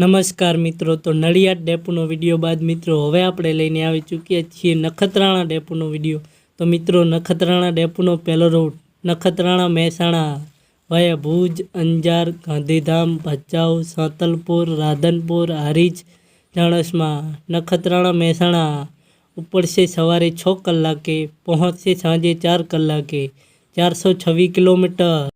નમસ્કાર મિત્રો, તો નડિયાદ ડેપોનો વીડિયો બાદ મિત્રો હવે આપણે લઈને આવી ચૂક્યા છીએ નખત્રાણા ડેપોનો વીડિયો. તો મિત્રો, નખત્રાણા ડેપોનો પહેલો રૂટ નખત્રાણા મહેસાણા, વયા ભુજ, અંજાર, ગાંધીધામ, ભચાઉ, સાંતલપુર, રાધનપુર, હારીજ જાણસમાં નખત્રાણા મહેસાણા ઉપડશે સવારે છ કલાકે, પહોંચશે સાંજે ચાર કલાકે, ચારસો છવ્વીસ કિલોમીટર.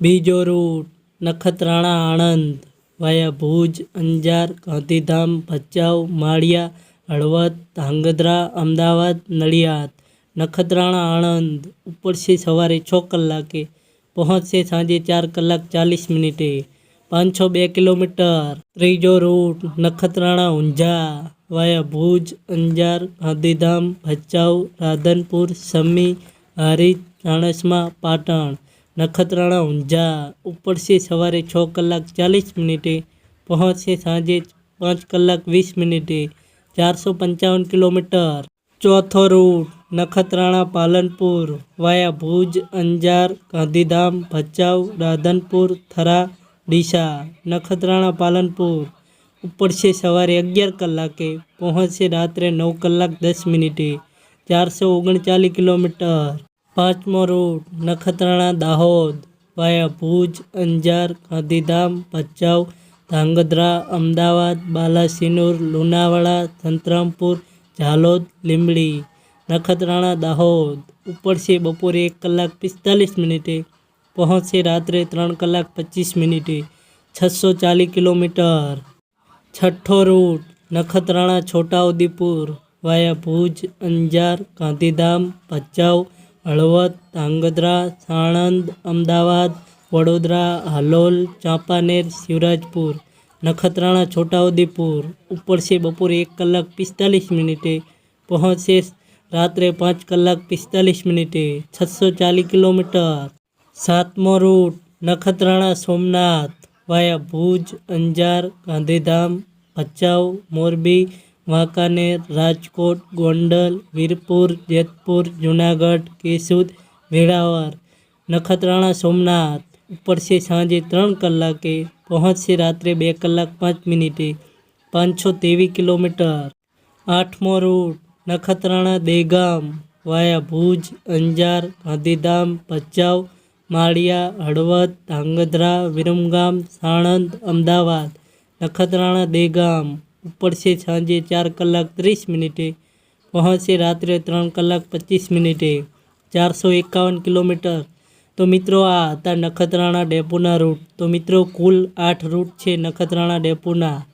બીજો રૂટ નખત્રાણા આણંદ. વાયા ભુજ અંજાર ગાંધીધામ ભચાઉ માળિયા હળવદ ધાંગધ્રા અમદાવાદ નડિયાદ નખત્રાણા આણંદ ઉપડશે સવારે છ કલાકે પહોંચશે સાંજે ચાર કલાક ચાલીસ મિનિટે પાંચસો બે કિલોમીટર ત્રીજો રૂટ નખત્રાણા ઊંઝા વાયા ભુજ અંજાર ગાંધીધામ ભચાઉ રાધનપુર સમી હારીજ ચાણસમા પાટણ નખત્રાણા ઊંઝા ઉપડશે સવારે છ કલાક ચાલીસ મિનિટે પહોંચશે સાંજે પાંચ કલાક વીસ મિનિટે ચારસો પંચાવન કિલોમીટર ચોથો રૂટ નખત્રાણા પાલનપુર વાયા ભુજ અંજાર ગાંધીધામ ભચાઉ રાધનપુર થરા ડીસા નખત્રાણા પાલનપુર ઉપડશે સવારે અગિયાર કલાકે પહોંચશે રાત્રે નવ કલાક દસ મિનિટે ચારસો ઓગણચાલીસ કિલોમીટર પાંચમો રૂટ, નખત્રાણા, દાહોદ, વાયા ભુજ, અંજાર, ગાંધીધામ, ભચાઉ, ધાંગધ્રા, અમદાવાદ, બાલાસિનોર, લુણાવાડા સંતરામપુર ઝાલોદ, લીંબડી, નખત્રાણા, દાહોદ. ઉપડશે બપોરે એક કલાક પિસ્તાલીસ મિનિટે પહોંચશે રાત્રે ત્રણ કલાક પચીસ મિનિટે, છસો ચાલીસ કિલોમીટર. છઠ્ઠો રૂટ, નખત્રાણા, છોટાઉદેપુર, વાયા ભુજ, અંજાર, ગાંધીધામ, ભચાઉ હળવદ ધાંગધ્રા સાણંદ અમદાવાદ વડોદરા હાલોલ ચાંપાનેર શિવરાજપુર નખત્રાણા છોટાઉદેપુર ઉપડશે બપોરે એક કલાક પિસ્તાલીસ મિનિટે પહોંચશે રાત્રે પાંચ કલાક પિસ્તાલીસ મિનિટે છસો ચાલીસ કિલોમીટર સાતમો રૂટ નખત્રાણા સોમનાથ વાયા ભુજ અંજાર ગાંધીધામ ભચાઉ મોરબી વાંકાનેર રાજકોટ ગોંડલ વીરપુર જેતપુર જુનાગઢ કેશોદ વેળાવર નખત્રાણા સોમનાથ ઉપડશે સાંજે ત્રણ કલાકે પહોંચશે રાત્રે બે કલાક પાંચ મિનિટે પાંચસો ત્રેવીસ કિલોમીટર આઠમો રૂટ નખત્રાણા દેગામ વાયા ભુજ અંજાર ગાંધીધામ ભચાઉ માળિયા હળવદ ધાંગધ્રા વિરમગામ સાણંદ અમદાવાદ નખત્રાણા દેગામ ઉપડશે સાંજે ચાર કલાક ત્રીસ મિનિટે પહોંચશે રાત્રે ત્રણ કલાક પચીસ મિનિટે. ચારસો એકાવન કિલોમીટર. તો મિત્રો, આ હતા નખત્રાણા ડેપોના રૂટ તો મિત્રો, કુલ આઠ રૂટ છે નખત્રાણા ડેપોના.